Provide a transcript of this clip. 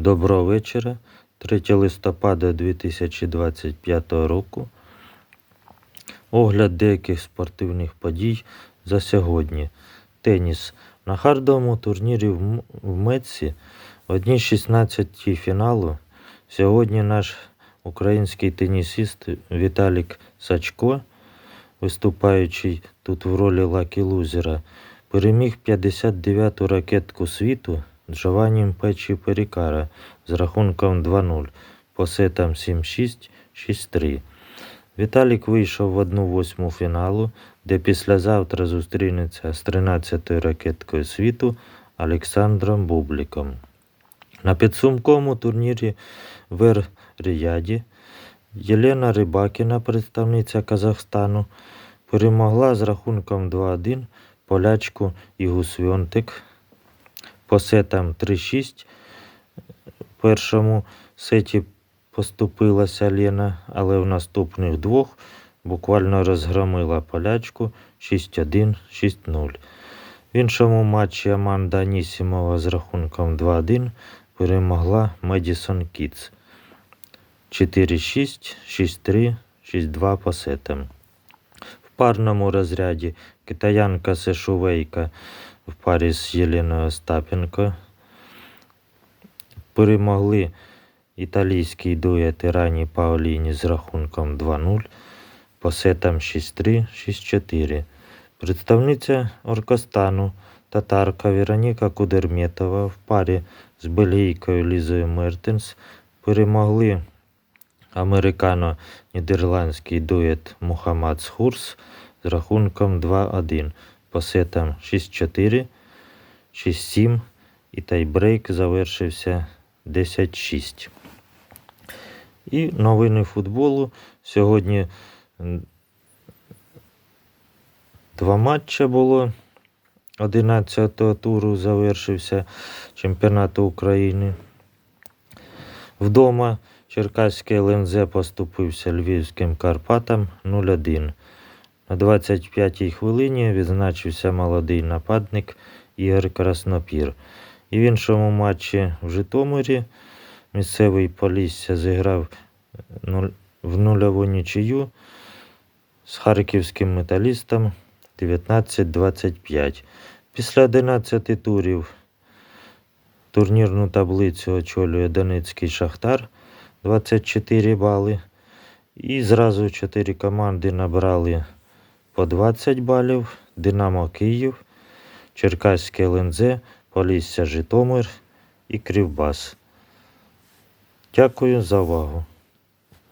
Доброго вечора. 3 листопада 2025 року. Огляд деяких спортивних подій за сьогодні. Теніс. На хардовому турнірі в М- в одній 16 фіналу сьогодні наш український тенісіст Віталік Сачко, виступаючий тут в ролі лакі лузера, переміг 59-ту ракетку світу Джованні Печі Перікара з рахунком 2-0 по сетам 7-6, 6-3. Віталік вийшов в одну восьму фіналу, де післязавтра зустрінеться з 13-ю ракеткою світу Олександром Бубліком. На підсумковому турнірі в Ер-Ріяді Єлена Рибакіна, представниця Казахстану, перемогла з рахунком 2-1 полячку Ігу Свьонтик по сетам 3-6. В першому сеті поступилася Лена, але в наступних двох буквально розгромила полячку 6-1, 6-0. В іншому матчі Аманда Анісімова з рахунком 2-1 перемогла Медісон Кітс 4-6, 6-3, 6-2 по сетам. В парному розряді китаянка Сешувейка в парі з Єленою Остапенко перемогли італійський дует Ірані Паоліні з рахунком 2-0 по сетам 6-3, 6-4. Представниця Оркостану татарка Вероніка Кудерметова в парі з бельгійкою Лізою Мертенс перемогли американо-нідерландський дует Мухаммад Схурс з рахунком 2-1 по сетам 6-4, 6-7 і тайбрейк завершився 10-6. І новини футболу. Сьогодні два матчі було. 11-го туру завершився чемпіонат України. Вдома Черкаський ЛНЗ поступився Львівським Карпатам 0-1. На 25-й хвилині відзначився молодий нападник Ігор Краснопір. І в іншому матчі в Житомирі місцевий Полісся зіграв в нульову нічию з харківським металістом 19-25. Після 11 турів турнірну таблицю очолює Донецький Шахтар 24 бали. І зразу 4 команди набрали по 20 балів. Динамо Київ, Черкаське ЛНЗ, Полісся Житомир і Кривбас. Дякую за увагу.